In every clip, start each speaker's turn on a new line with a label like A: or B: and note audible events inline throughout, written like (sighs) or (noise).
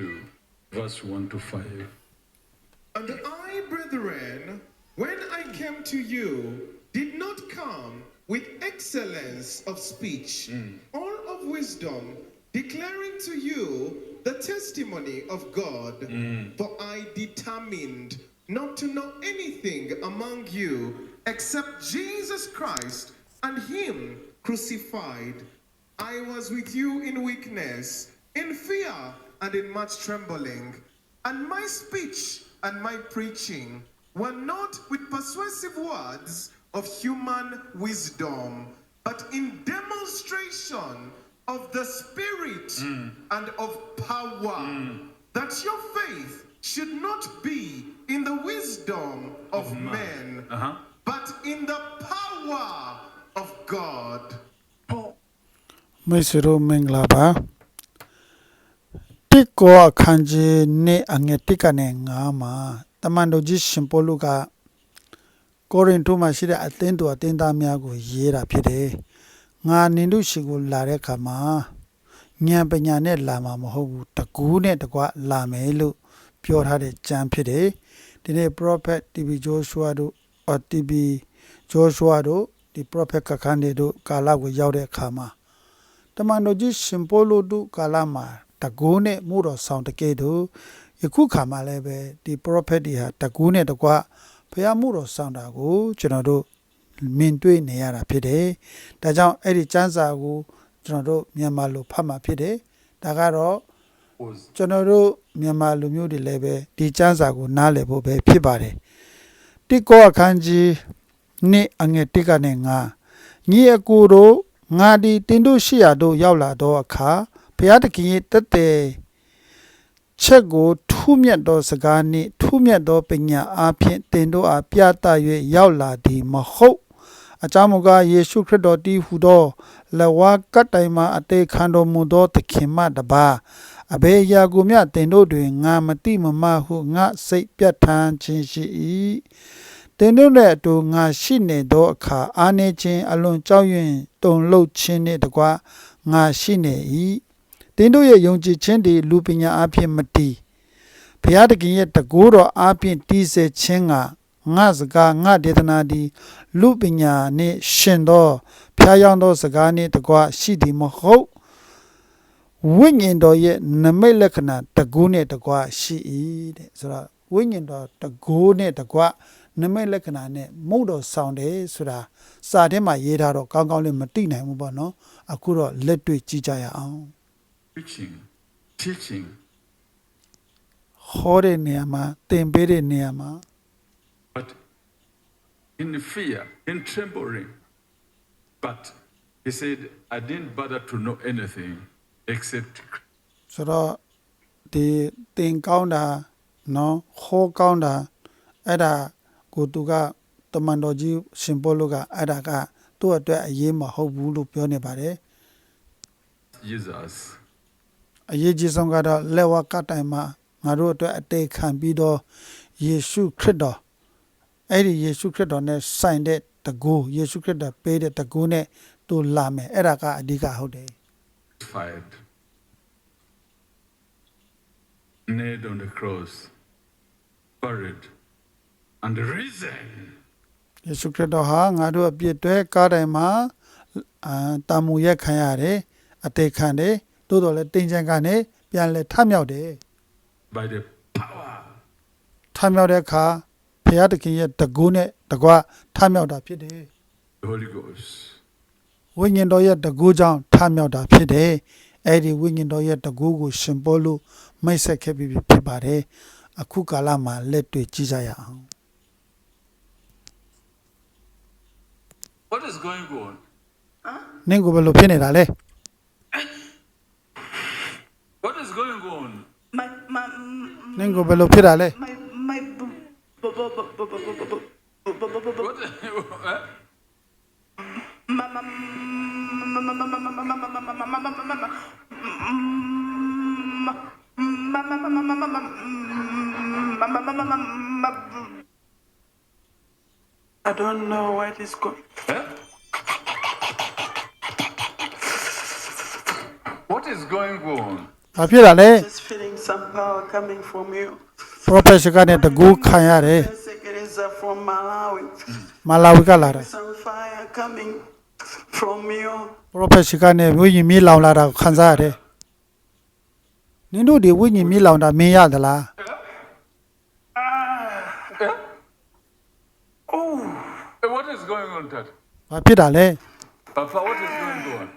A: 2, verse 1 to 5.
B: And I, brethren, when I came to you, did not come with excellence of speech mm. or of wisdom, declaring to you the testimony of God. Mm. For I determined not to know anything among you except Jesus Christ and Him crucified. I was with you in weakness, in fear, and in much trembling. And my speech and my preaching were not with persuasive words of human wisdom, but in demonstration of the Spirit and of power, that your faith should not be in the wisdom of, men,
A: Uh-huh.
B: but in the power of God.
C: မိတ်ဆွေတို့မင်္ဂလာပါ တစ်ကောအခန်းကြီးနဲ့အငယ်တစ်ကနေငါမှာတမန်တော်ကြီးရှင်ပေါလုကကိုရင်တိုမှာရှိတဲ့အသင်းတော်အသင်းသားများကိုရေးတာဖြစ်တယ်ငါနင်တို့ရှိကိုလာတဲ့အခါမှာဉာဏ်ပညာနဲ့လာမှာမဟုတ်ဘူးတကူးနဲ့တကွလာမယ်လို့ပြောထားတဲ့ကြံဖြစ်တယ်ဒီနေ့ prophet TB Joshua တို့အော် TB Joshua တို့ဒီ prophet ကခန်းတွေတို့ကာလကိုရောက်တဲ့အခါမှာတမန်တော်ကြီးရှင်ပေါလုတို့ကာလမှာ တကူးနဲ့မှုတော်ဆောင်တကယ်တို့ယခုခါမှာလည်းပဲဒီ prophet တွေဟာတကူးနဲ့တကွဖျားမှုတော်ဆောင်တာကိုကျွန်တော်တို့မြင်တွေ့နေရတာဖြစ်တယ်။ဒါကြောင့်အဲ့ဒီစံစာကိုကျွန်တော်တို့မြန်မာလိုဖတ်မှာဖြစ်တယ်။ဒါကတော့
A: Was
C: ကျွန်တော်တို့မြန်မာလူမျိုးတွေလည်းပဲဒီစံစာကိုနားလည်ဖို့ပဲဖြစ်ပါတယ်။တိကောအခန်းကြီးနှစ်အငယ်တစ်ကနေငါညီအကိုတို့ငါဒီတင်တို့ရှိရာတို့ရောက်လာတော့အခါ ဘုရားသခင်ရဲ့တက်တဲ့ချက်ကိုထူးမြတ်သောစကားနှင့်ထူးမြတ်သောပညာအားဖြင့်တင်တို့အားပြသ၍ရောက်လာသည်မဟုတ်အကြောင်းမူကားယေရှုခရစ်တော်တည်ဟူသောလဝါကတ်တိုင်မှာအသေးခံတော်မူသောသခင်မှတပါးအဘေအရာကိုမြတ်တင်တို့တွင်ငါမတိမမဟုငါစိတ်ပြတ်ထန်းခြင်းရှိ၏တင်တို့နဲ့အတူငါရှိနေသောအခါအာနေခြင်းအလွန်ကြောက်ရွံ့တုန်လှုပ်ခြင်းနှင့်တကွငါရှိနေ၏ တင်တို့ရဲ့ယုံကြည်ခြင်းသည်လူပညာအဖြစ်မတည်ဘုရားသခင်ရဲ့တကူတော်အပြင်တည်စေခြင်းကငါစကားငါဒေသနာသည်လူပညာနှင့်ရှင်သောဖျားယောင်းသောစကားနှင့်တကွရှိသည်မဟုတ်ဝိညာဉ်တော်ရဲ့နမိတ်လက္ခဏာတကူနဲ့တကွရှိ၏တဲ့ဆိုတော့ဝိညာဉ်တော်တကူနဲ့တကွနမိတ်လက္ခဏာနဲ့မုတ်တော်ဆောင်တယ်ဆိုတာစာထဲမှာရေးထားတော့ကောင်းကောင်းလေးမသိနိုင်ဘူးပေါ့နော်အခုတော့လက်တွေ့ကြည့်ကြရအောင်
A: preaching, teaching,
C: ဟောတဲ့နေရာမှာသင်ပေးတဲ့နေရာမှာ
A: but in fear, in trembling. But he said, I didn't bother to know anything except
C: ဆိုတော့ဒီသင်ကောင်းတာနော်ဟောကောင်းတာအဲ့ဒါကိုသူကတမန်တော်ကြီးရှင်ပေါလုကအဲ့ဒါကသူ့အတွက်အရေးမဟုတ်ဘူးလို့ပြောနေပါတယ်
A: Jesus.
C: အရေးကြီးဆုံးကတော့လက်ဝါကတိုင်မှာငါတို့အတွက်အသေးခံပြီးတော့ယေရှုခရစ်တော်အဲ့ဒီယေရှုခရစ်တော်နဲ့ဆိုင်တဲ့တကူယေရှုခရစ်တော်ပေးတဲ့တကူနဲ့သူလာမယ်အဲ့ဒါကအဓိကဟုတ်တယ်
A: Fired. Nailed on the cross, buried, and risen.
C: ယေရှုခရစ်တော်ဟာငါတို့အပြစ်တွေကားတိုင်းမှာအာတာမူရက်ခံရတယ်အသေးခံတယ် သို့တော်လည်းတင်ချင်ကနေပြန်လဲထမြောက်တယ်
A: by the power
C: ထမြောက်တဲ့အခါဘုရားသခင်ရဲ့တကူနဲ့တကွထမြောက်တာဖြစ်တယ်
A: of the Holy Ghost.
C: ဝိညာဉ်တော်ရဲ့တကူကြောင့်ထမြောက်တာဖြစ်တယ်အဲ့ဒီဝိညာဉ်တော်ရဲ့တကူကိုရှင်ပေါ်လို့မိတ်ဆက်ခဲ့ပြီးဖြစ်ပါတယ်အခုကာလမှာလက်တွေ့ကြည့်ကြရအောင်
A: What is going on?
C: နင့်ကိုဘယ်လိုဖြစ်နေတာလဲ
A: What is going on?
D: My, my,
C: my, Ningo belo phira le.
D: My, my,
A: what? eh?
D: I don't know where this going.
A: Huh? What is going on?
C: ဘာဖြစ်တာလဲ
D: Just feeling some power coming from you.
C: prophet ရှိကနေတကူခံရတယ်
D: The second is uh, from Malawi.
C: မလာဝီကလာတာ
D: Some fire coming from you.
C: prophet ရှိကနေဝိညာဉ်မြေလောင်လာတာကိုခံစားရတယ်နင်တို့ဒီဝိညာဉ်မြေလောင်တာမင်းရသလား
D: Oh,
A: Eh, What is going on, Dad?
C: ဘာဖြစ်တာလဲ
A: Papa, what is going on?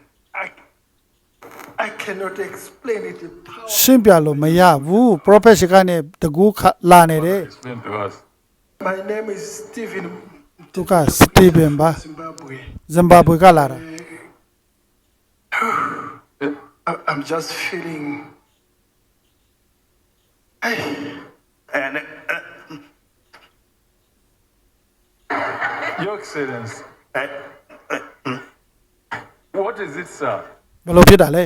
D: I, I cannot explain it. The power
C: ရှင်းပြလို့မရဘူး prophet ရှိကနေတကူခလာနေတယ်
A: Explain to us.
D: My name is Stephen
C: သူကစတီဗင်ပါ
D: Zimbabwe.
C: ဇင်ဘာဘွေကလာတာ (sighs)
D: I- I'm just feeling. (sighs) Ay. And uh,
A: Your Excellency,
D: I,
A: what is it, sir? (laughs)
C: ဘယ်လိုဖြစ်တာလဲ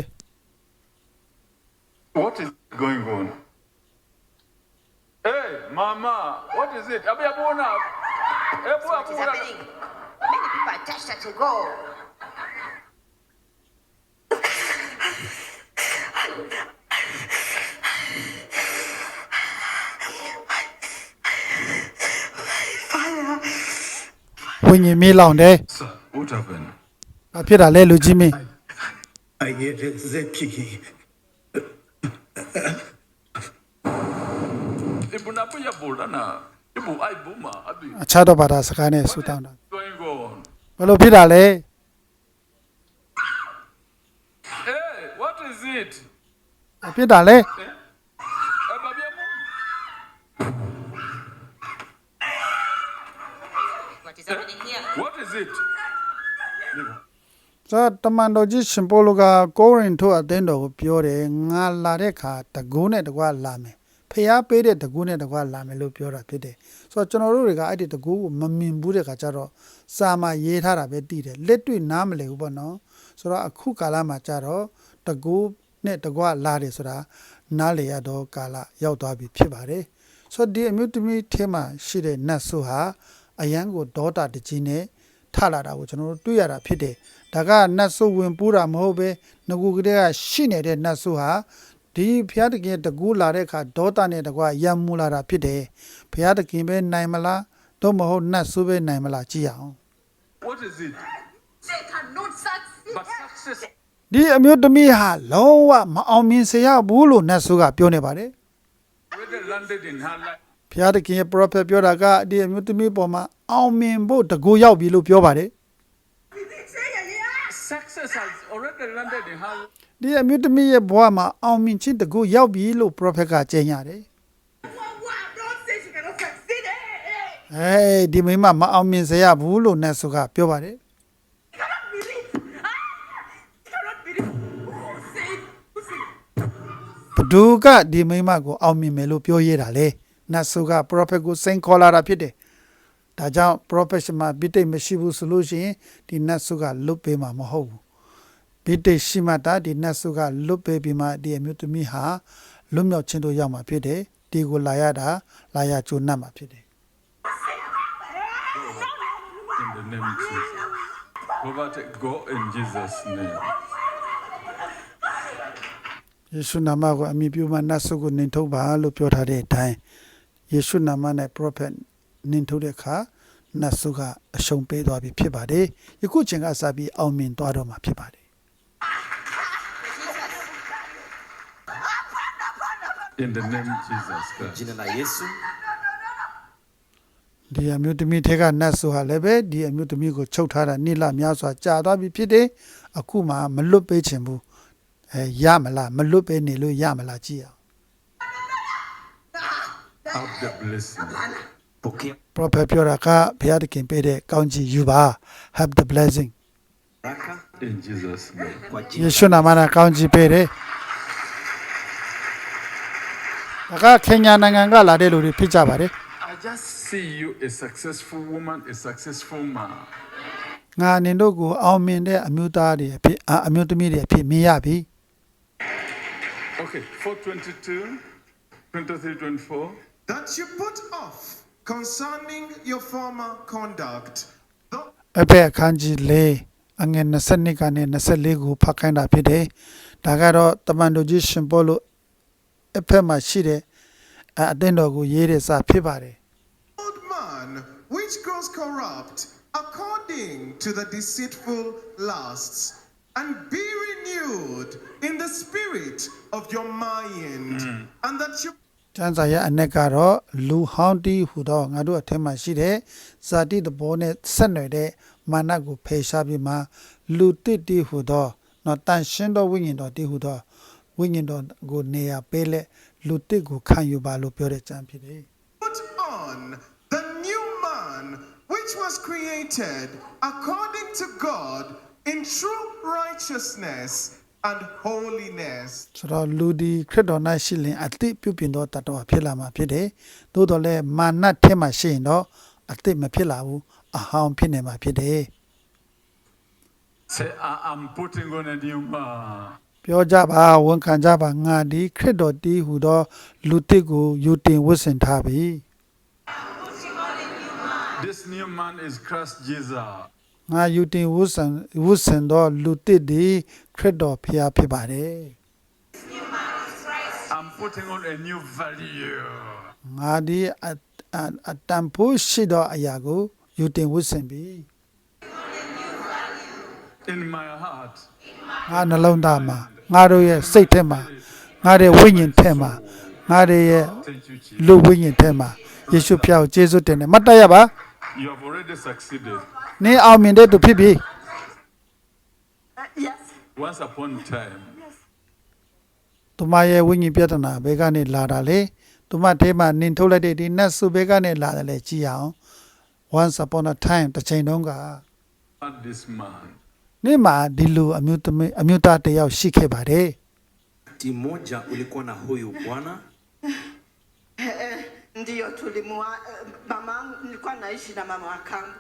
A: What is going on? Hey, Mama, what is it? Abu Abuna. Abu
E: What is
A: Abuna.
E: happening? Many people are dashed to go.
D: fire.
C: ဝိညာဉ်မြေလောင်တယ်
A: Sir, what happened?
C: ဘာဖြစ်တာလဲလူကြီးမင်း
D: I get exactly.
C: အခြားတော့ဘာသာစကားနဲ့ဆူတောင်းတာ
A: Going on.
C: ဘယ်လိုဖြစ်တာလဲ
A: Hey, what is it?
C: ဘာဖြစ်တာလဲ
A: Eh, Babi Abu.
E: What is happening here?
A: What is it?
C: ဇာတမန်တော်ကြီးရှင်ပေါလုကကိုရင်ထိုအသင်းတော်ကိုပြောတယ်ငါလာတဲ့ခါတကူးနဲ့တကွာလာမယ်ဖျားပေးတဲ့တကူးနဲ့တကွာလာမယ်လို့ပြောတာဖြစ်တယ်ဆိုတော့ကျွန်တော်တို့တွေကအဲ့ဒီတကူးကိုမမြင်ဘူးတဲ့ခါကျတော့စာမှာရေးထားတာပဲတည်တယ်လက်တွေ့နားမလည်ဘူးပေါ့နော်ဆိုတော့အခုကာလမှာကျတော့တကူးနဲ့တကွာလာတယ်ဆိုတာနားလေရတော့ကာလရောက်သွားပြီဖြစ်ပါတယ်ဆိုတော့ဒီအမျိုးသမီးထဲမှာရှိတဲ့နတ်ဆုဟာအယံကိုဒေါတာတကြီးနဲ့ ထလာတာကိုကျွန်တော်တို့တွေ့ရတာဖြစ်တယ်။ဒါကနတ်ဆုဝင်ပူးတာမဟုတ်ပဲငကူကလေးကရှိနေတဲ့နတ်ဆုဟာဒီဘုရားသခင်ရဲ့တကူလာတဲ့အခါဒေါသနဲ့တကွာရံမူလာတာဖြစ်တယ်။ဘုရားသခင်ပဲနိုင်မလားတော့မဟုတ်နတ်ဆုပဲနိုင်မလားကြည့်ရအောင်
A: What is it?
E: They cannot succeed.
A: But success.
C: ။ဒီအမျိုးသမီးဟာလုံးဝမအောင်မြင်စေရဘူးလို့နတ်ဆုကပြောနေပါတယ်
A: Whether landed in her life.
C: ။ဘုရားသခင်ရဲ့ prophet ပြောတာကဒီအမျိုးသမီးပေါ်မှာ အောင်မြင်ဖို့တကူရောက်ပြီလို့ပြောပါတယ်
A: Success has already landed in her life.
C: ။ဒီအမျိုးသမီးရဲ့ဘဝမှာအောင်မြင်ခြင်းတကူရောက်ပြီလို့ prophet ကကြေညာတယ်။
E: Don't say she cannot succeed. Hey, hey.
C: အေးဒီမိန်းမမအောင်မြင်စေရဘူးလို့နတ်ဆုကပြောပါတယ်
E: cannot believe. Ah, cannot believe. Who said? Who said?
C: ဘဒူကဒီမိန်းမကိုအောင်မြင်မယ်လို့ပြောရတာလေနတ်ဆုက prophet ကိုစိန်ခေါ်လာတာဖြစ်တယ် ဒါကြောင့် prophet ရှမှာပိဋိတ်မရှိဘူးဆိုလို့ရှိရင်ဒီနတ်ဆုကလွတ်ပေးမှာမဟုတ်ဘူးပိဋိတ်ရှိမှတာဒီနတ်ဆုကလွတ်ပေးပြီးမှဒီအမျိုးသမီးဟာလွတ်မြောက်ခြင်းတို့ရောက်မှာဖြစ်တယ်ဒီကိုလာရတာလာရကြိုးနှံ့မှာဖြစ်တယ်
A: In the name of Jesus. Robert, go in Jesus' name.
C: ယေရှုနာမကိုအမိပြုမှနတ်ဆုကိုနင်ထုတ်ပါလို့ပြောထားတဲ့အတိုင်းယေရှုနာမနဲ့ prophet နင်ထုတ်တဲ့အခါနတ်ဆုကအရှုံးပေးသွားပြီဖြစ်ပါတယ်။ယခုချိန်ကစပြီးအောင်မြင်သွားတော့မှာဖြစ်ပါတယ်
A: In the name of Jesus Christ.
F: jina la Yesu ။
C: ဒီအမျိုးသမီးထဲကနတ်ဆုဟာလည်းပဲဒီအမျိုးသမီးကိုချုပ်ထားတာနိလများစွာကြာသွားပြီဖြစ်တယ်။အခုမှမလွတ်ပေးချင်ဘူး။အဲရမလားမလွတ်ပေးနေလို့ရမလားကြည့်အောင်
A: Have the blessing.
F: Pokea
C: prophet ပြောတာကဘုရားသခင်ပေးတဲ့ကောင်းချီးယူပါ have the blessing
F: baraka
A: In Jesus' name.
F: kwa
C: ယေ
F: jina
C: ရှုနာမနဲ့ကောင်းချီးပေးတယ်။ဒါကခင်ညာနိုင်ငံကလာတဲ့လူတွေဖြစ်ကြပါတယ်
A: I just see you a successful woman, a successful man.
C: ။ငါအနေတို့ကိုအောင်မြင်တဲ့အမျိုးသားတွေအဖြစ်အာအမျိုးသမီးတွေအဖြစ်မြင်ရပြီ
A: Okay, 422, 23, 24.
B: That you put off concerning your former conduct. Though
C: ။အဖက်အခန်းကြီး၄အငယ်22ကနေ24ကိုဖတ်ခိုင်းတာဖြစ်တယ်။ဒါကတော့တမန်တော်ကြီးရှင်ပေါလု အဖက်မှာရှိတဲ့အဲအသင်းတော်ကိုရေးတဲ့စာဖြစ်ပါတယ်
B: old man which grows corrupt according to the deceitful lusts, and be renewed in the spirit of your mind, and that you
C: ကျမ်းစာရဲ့အ내ကတော့လူဟောင်းတီးဟူသောငါတို့အထက်မှာရှိတဲ့ဇာတိတဘောနဲ့ဆက်နွယ်တဲ့မာနကိုဖယ်ရှားပြီးမှလူတစ်တီးဟူသောနော်တန်ရှင်းသောဝိညာဉ်တော်တီးဟူသောဝိညာဉ်တော်ကိုနေရာပေးလက်လူတစ်ကိုခံယူပါလို့ပြောတဲ့ကျမ်းဖြစ်တယ်
B: put on the new man which was created according to God in true righteousness and holiness.
C: ဆိုတော့လူဒီခရစ်တော်၌ရှိလင်အတိပြုပြင်သောတတ္တဝါဖြစ်လာမှာဖြစ်တယ်။သို့တော်လည်းမာနထဲမှာရှိရင်တော့အတိမဖြစ်လာဘူးအဟောင်းဖြစ်နေမှာဖြစ်တယ်
A: Say, I am putting on a new man.
C: ။ပြောကြပါဝန်ခံကြပါငါဒီခရစ်တော်တည်းဟူသောလူတစ်ကိုယူတင်ဝတ်ဆင်ထားပြီ
A: This new man is Christ Jesus.
C: ။ ငါယူတင်ဝတ်ဆင်ဝတ်ဆင်သောလူတစ်ဒီခရစ်တော်ဖျားဖြစ်ပါတယ်
A: I'm putting on a new value.
C: ။ငါဒီအအအတန်ဖို့ရှိသောအရာကိုယူတင်ဝတ်ဆင်ပြီ
A: In my heart, ။
C: ငါနှလုံးသားမှာငါတို့ရဲ့စိတ်ထဲမှာငါရဲ့ဝိညာဉ်ထဲမှာငါတို့ရဲ့
A: thank you, Jesus.
C: လူဝိညာဉ်ထဲမှာယေရှုဖျားကိုကျေးဇူးတင်တယ်မတ်တရပါ
A: You have already succeeded.
C: နင်းအောင်မြင်တဲ့သူဖြစ်ပြီ
E: Uh, yes.
A: Once upon a time,
C: သူမရဲ့ဝိညာဉ်ပြဿနာဘဲကနေလာတာလေသူမထဲမှာနင်ထုတ်လိုက်တဲ့ဒီနတ်စုဘဲကနေလာတယ်လေကြည့်အောင် once upon a time တစ်ချိန်တုန်းက
A: had this man.
C: နေ့မှာဒီလူအမျိုးသမီးအမျိုးသားတစ်ယောက်ရှိခဲ့ပါတယ်
F: Wakati mmoja ulikuwa na huyu bwana
E: Eh, ndiyo tulimua eh, mama nilikuwa naishi na mama wa kambo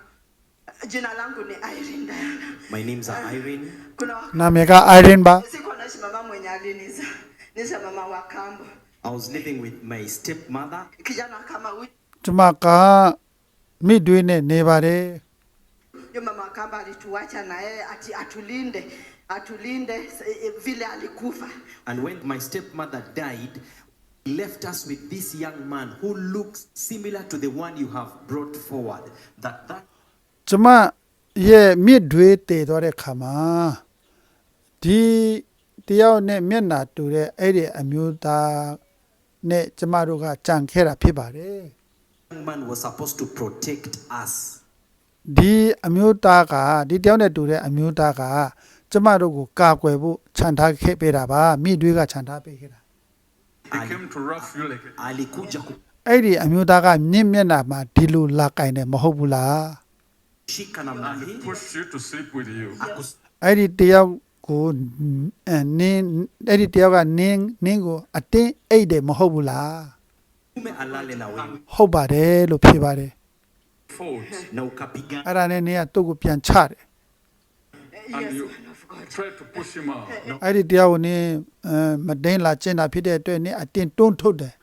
E: Jina langu ni Irene Diana.
F: My name's uh, Irene.
E: Kuna
C: nameka Irene ba.
E: Sikuwa naishi mama mwenye aliniza. Niza mama wa kambo.
F: I was living with my stepmother.
E: Kijana kama huyu.
C: Tuma ka mi dui ne ne bare.
E: Yo mama wa alituacha na yeye ati atulinde. Atulinde eh, eh, vile alikufa.
F: And when my stepmother died, left us with this young man who looks similar to the one you have brought forward. That that
C: ကျမရဲ့မြစ်တွေးတည်သွားတဲ့ခါမှာဒီတယောက်နဲ့မျက်နာတူတဲ့အဲ့ဒီအမျိုးသားနဲ့ကျမတို့ကကြံခဲ့တာဖြစ်ပါတယ်
F: young man was supposed to protect us
C: ဒီအမျိုးသားကဒီတယောက်နဲ့တူတဲ့အမျိုးသားကကျမတို့ကိုကာကွယ်ဖို့ခြံထားခဲ့ပေးတာပါမိတွေကခြံထားပေးခဲ့တာ
A: He came to rough you like a
F: alikuja
C: အဲ့ဒီအမျိုးသားကမြင့်မျက်နှာမှာဒီလိုလာကင်တယ်မဟုတ်ဘူးလား
F: kushika namna
A: and
F: hii
A: pushed you to sleep with you.
F: akus-
C: အဲ့ဒီတယောက်ကိုအဲနင်းအဲ့ဒီတယောက်ကနင်းနင်းကိုအတင်းအိတ်တယ်မဟုတ်ဘူးလား
F: ume alale na wewe
C: ဟုတ်ပါတယ်လို့ဖြေပါတယ်
A: Fought.
F: na ukapigana
C: အဲ့ဒါနဲ့နင်းကသူ့ကိုပြန်ချတယ်
E: Eh,
A: And
E: yes
A: you
E: man of God
A: tried to push him out.
C: အဲ့ဒီတယောက်ကိုနင်းအဲမဒင်းလာကျင့်တာဖြစ်တဲ့အတွက်နင်းအတင်းတွန်းထုတ်တယ်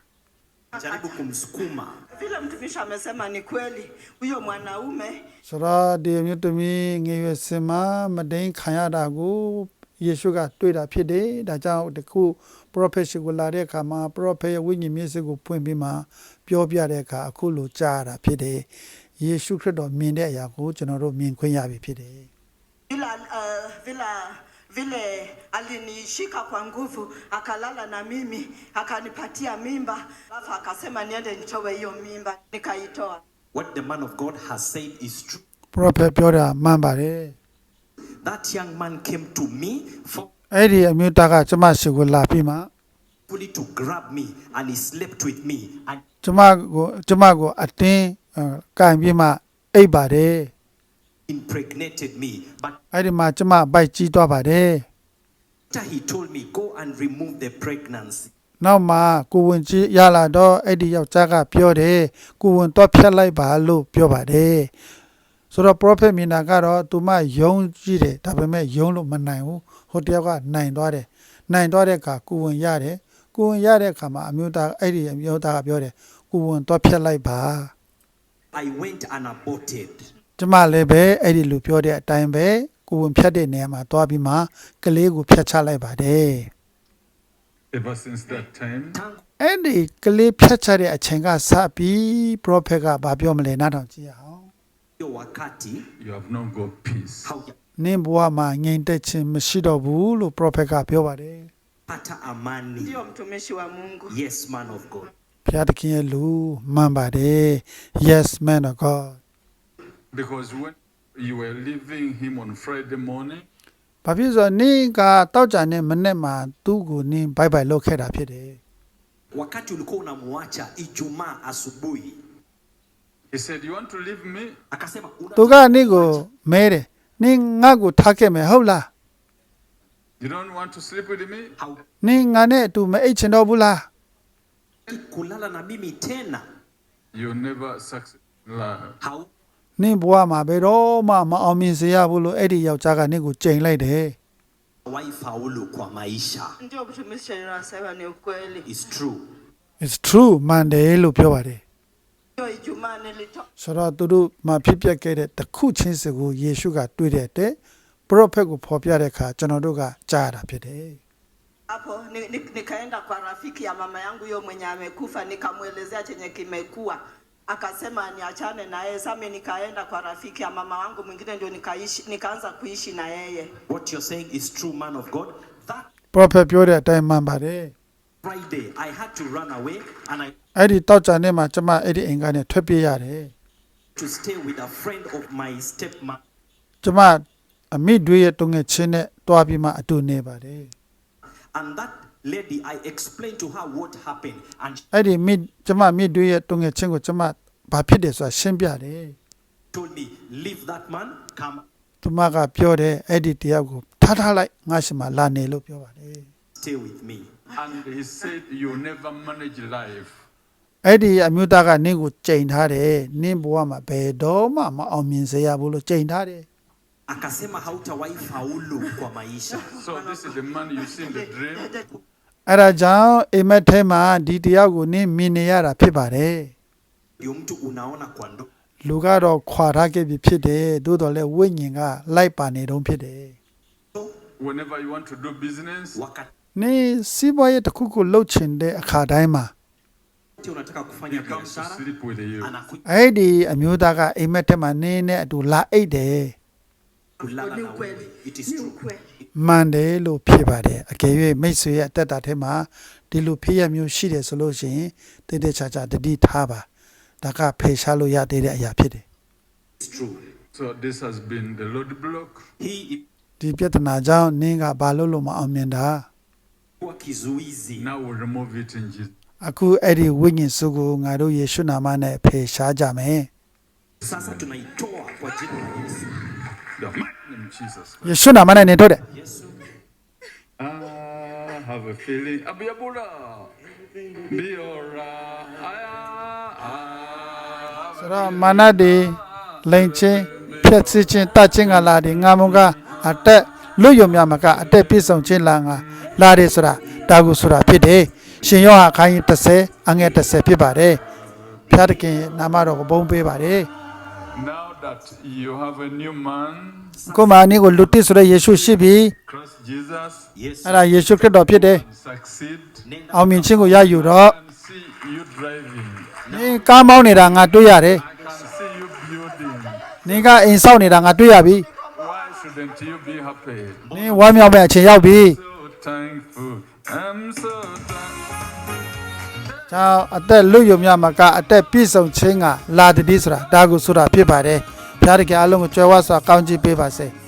F: jaribu kumsukuma
E: vile mtumishi amesema ni kweli huyo mwanaume
C: ဆိုတော့ဒီအမျိုးသမီးငယ်ရွယ်စင်မမဒင်းခံရတာကိုယေရှုကတွေ့တာဖြစ်တယ်ဒါကြောင့်တခု prophet ရှိကိုလာတဲ့အခါမှာ prophet ရဲ့ဝိညာဉ်မျက်စိကိုဖွင့်ပြီးမှပြောပြတဲ့အခါအခုလိုကြားရတာဖြစ်တယ်ယေရှုခရစ်တော်မြင်တဲ့အရာကိုကျွန်တော်တို့မြင်ခွင့်ရပြီဖြစ်တယ်
E: vile uh, vile vile alinishika kwa nguvu akalala na mimi akanipatia mimba alafu akasema niende nitoe hiyo mimba nikaitoa
F: what the man of God has said is true
C: prophet ပြောတာမှန်ပါတယ်
F: that young man came to me for
C: အဲ့ဒီအမျိုးသားကကျွန်မရှိကိုလာပြီးမှ
F: fully to grab me and he slept with me and
C: ကျွန်မကိုကျွန်မကိုအတင်းအဲကင်ပြီးမှအိပ်ပါတယ်
F: impregnated me but
C: အဲ့ဒီမှာကျွန်မဘိုက်ကြီးသွားပါတယ်
F: after he told me go and remove the pregnancy
C: နောက်မှကိုဝင်ကြီးရလာတော့အဲ့ဒီယောက်ျားကပြောတယ်ကိုဝင်တော့ဖြတ်လိုက်ပါလို့ပြောပါတယ်ဆိုတော့ prophet မြင်တာကတော့သူမယုံကြည့်တယ်ဒါပေမဲ့ယုံလို့မနိုင်ဘူးဟိုတယောက်ကနိုင်သွားတယ်နိုင်သွားတဲ့အခါကိုဝင်ရတယ်ကိုဝင်ရတဲ့အခါမှာအမျိုးသားအဲ့ဒီအမျိုးသားကပြောတယ်ကိုဝင်တော့ဖြတ်လိုက်ပါ
F: I went and aborted
C: ကျမလည်းပဲအဲ့ဒီလူပြောတဲ့အတိုင်းပဲကိုဝင်ဖြတ်တဲ့နေရာမှာသွားပြီးမှကလေးကိုဖြတ်ချလိုက်ပါတယ်
A: Ever since that time,
F: tangu
C: အဲ့ဒီကလေးဖြတ်ချတဲ့အချိန်ကစပြီး prophet ကဘာပြောမလဲနားထောင်ကြည့်ရအောင်
F: hiyo wakati
A: You have not got peace.
F: haujapata
C: နင်းဘဝမှာငြိမ်သက်ခြင်းမရှိတော့ဘူးလို့ prophet ကပြောပါတယ်
F: amani
E: Ndio mtumishi wa Mungu.
F: yes man of god
C: ဘုရားသခင်ရဲ့လူမှန်ပါတယ် yes man of god
A: Because when you were leaving him on Friday morning,
C: ဘာဖြစ်လို့လဲဆိုတော့နင်းကတောက်ကြတဲ့မနေ့မှာသူ့ကိုနင်းဘိုက်ဘိုက်လုပ်ခဲ့တာဖြစ်တယ်
F: wakati ulikuwa unamuacha ijumaa asubuhi
A: he said, You want to leave me?
F: akasema "Una-
C: သူကနင်းကိုမဲတယ်နင်းငါ့ကိုထားခဲ့မယ်ဟုတ်လား
A: You don't want to sleep with me?
F: hautaki
C: နင်းငါနဲ့အတူမအိတ်ချင်တော့ဘူးလား
F: kulala na mimi tena
A: You never succeed in life.
F: Hau
C: နင်းဘဝမှာဘယ်တော့မှမအောင်မြင်စေရဘူးလို့အဲ့ဒီယောက်ျားကနင်းကိုကြိမ်လိုက်တယ်
F: waifaulu kwa maisha
E: Ndio mtumishi anasema ni ukweli.
F: is true
C: it's true မှန်တယ်လို့ပြောပါတယ်
E: Hiyo Ijumaa nilitoka
C: ဆိုတော့သူတို့မှာဖြစ်ပျက်ခဲ့တဲ့တစ်ခုချင်းစီကိုယေရှုကတွေ့တဲ့တဲ့ prophet ကိုဖော်ပြတဲ့အခါကျွန်တော်တို့ကကြားရတာဖြစ်တယ်
E: hapo ni, ni, nikaenda kwa rafiki ya mama yangu huyo mwenye amekufa nikamwelezea chenye kimekuwa akasema niachane na yeye sasa mimi nikaenda kwa rafiki ya mama wangu mwingine ndio nikaishi nikaanza kuishi na yeye
F: what you're saying is true man of god that
C: prophet ပြောတဲ့အတိုင်းမှန်ပါတယ်
F: friday i had to run away and i
C: အဲ့ဒီတောက်ကြနေ့မှာကျွန်မအဲ့ဒီအိမ်ကနေထွက်ပြေးရတယ်
F: to stay with a friend of my stepmother
C: ကျွန်မအမိတွေရဲ့တုံငယ်ချင်းနဲ့တွားပြီးမှအတူနေပါတယ်
F: and that lady i explained to her what happened and she
C: အဲ့ဒီမိကျွန်မမိတွေရဲ့တုံငယ်ချင်းကိုကျွန်မဘာဖြစ်တယ်ဆိုတာရှင်းပြတယ်
F: told me leave that man come
C: သူမကပြောတယ်အဲ့ဒီတယောက်ကိုထားထားလိုက်ငါရှင်မလာနေလို့ပြောပါတယ်
F: stay with me
A: And he said, You never manage life.
C: အဲ့ဒီအမျိုးသားကနင်းကိုကြိမ်ထားတယ်နင်းဘဝမှာဘယ်တော့မှမအောင်မြင်စေရဘူးလို့ကြိမ်ထားတယ်
F: akasema hautawahi faulu kwa maisha
A: So this is the man you see in the dream.
C: အဲ့ဒါကြောင့်အိမ်မက်ထဲမှာဒီတယောက်ကိုနင်းမြင်နေရတာဖြစ်ပါတယ်
F: ndio mtu unaona kwa ndo
C: လူကတော့ခွာထားခဲ့ပြီဖြစ်တယ်သို့တော်လည်းဝိညာဉ်ကလိုက်ပါနေတုံးဖြစ်တယ်
A: Whenever you want to do business,
F: wakati
C: နင်းစီးပွားရေးတစ်ခုခုလုပ်ချင်တဲ့အခါတိုင်းမှာ
F: unataka
A: he
F: kufanya
A: comes to
F: biashara
A: sleep with you.
F: anakuja
C: အဲ့ဒီအမျိုးသားကအိမ်မက်ထဲမှာနင်းနဲ့အတူလာအိတ်တယ်
F: kulala
E: ni
F: na
E: ukweli
F: wewe it is
E: ni
F: true
E: ukweli
C: မှန်တယ်လို့ဖြစ်ပါတယ်အကယ်၍မိတ်ဆွေရဲ့အသက်တာထဲမှာဒီလိုဖြစ်ရမျိုးရှိတယ်ဆိုလို့ရှိရင်တည်တည်ချာချာတတိထားပါဒါကဖေရှားလို့ရသေးတဲ့အရာဖြစ်တယ်
F: it's true
A: So this has been the roadblock.
F: hii
C: ဒီပြဿနာကြောင့်နင်းကဘာလို့လို့မအောင်မြင်တာ
F: ilikuwa kizuizi
A: Now we remove it in Jesus.
C: အခုအဲ့ဒီဝိညာဉ်စုကိုငါတို့ယေရှုနာမနဲ့ဖေရှားကြမယ်
F: sasa tunaitoa kwa jina la Yesu
A: The mighty name of Jesus.
C: ယေရှုနာမနဲ့နေထုတ်တယ်
F: Yesu
A: I have a feeling. Abiyabula. Be alright. I
C: ဆိုတော့မာနတွေလိန်ချင်းဖြက်စီချင်းတတ်ချင်းကလာတယ်ငါမုံကအတက်လွတ်ယုံမြမကအတက်ပြည့်စုံခြင်းလာငါလာတယ်ဆိုတာဒါကိုဆိုတာဖြစ်တယ်ရှင်ယောဟာခိုင်း30အငယ်30ဖြစ်ပါတယ်ဖျားတခင်နာမတော်ကိုဘုန်းပေးပါတယ်
A: Now that you have a new man,
C: ကိုမာနီကိုလူတိဆိုတဲ့ယေရှုရှိပြီ
A: Christ Jesus,
F: Yesu
C: အဲ့ဒါယေရှုခရစ်တော်ဖြစ်တယ်
A: succeed
F: nenda
C: အောင်မြင်ခြင်းကိုရယူတော့
A: and see you driving.
C: နင်ကားမောင်းနေတာငါတွေ့ရတယ်
A: I can see you building.
C: နင်ကအိမ်ဆောက်နေတာငါတွေ့ရပြီ
A: Why shouldn't you be happy?
C: နင်ဝမ်းမြောက်မဲ့အချိန်ရောက်ပြီ
A: So thankful. I'm so thankful.
C: ကျောင်းအသက်လွတ်ယုံမြမကအသက်ပြည့်စုံခြင်းကလာတည်ဆိုတာဒါကိုဆိုတာဖြစ်ပါတယ် ဖျားတခင်အလုံးကိုကြွယ်ဝစွာကောင်းချီးပေးပါစေ။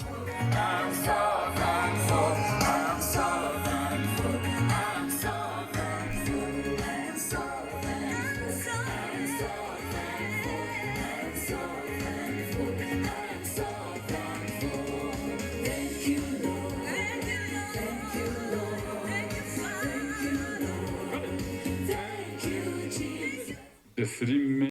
C: The three men.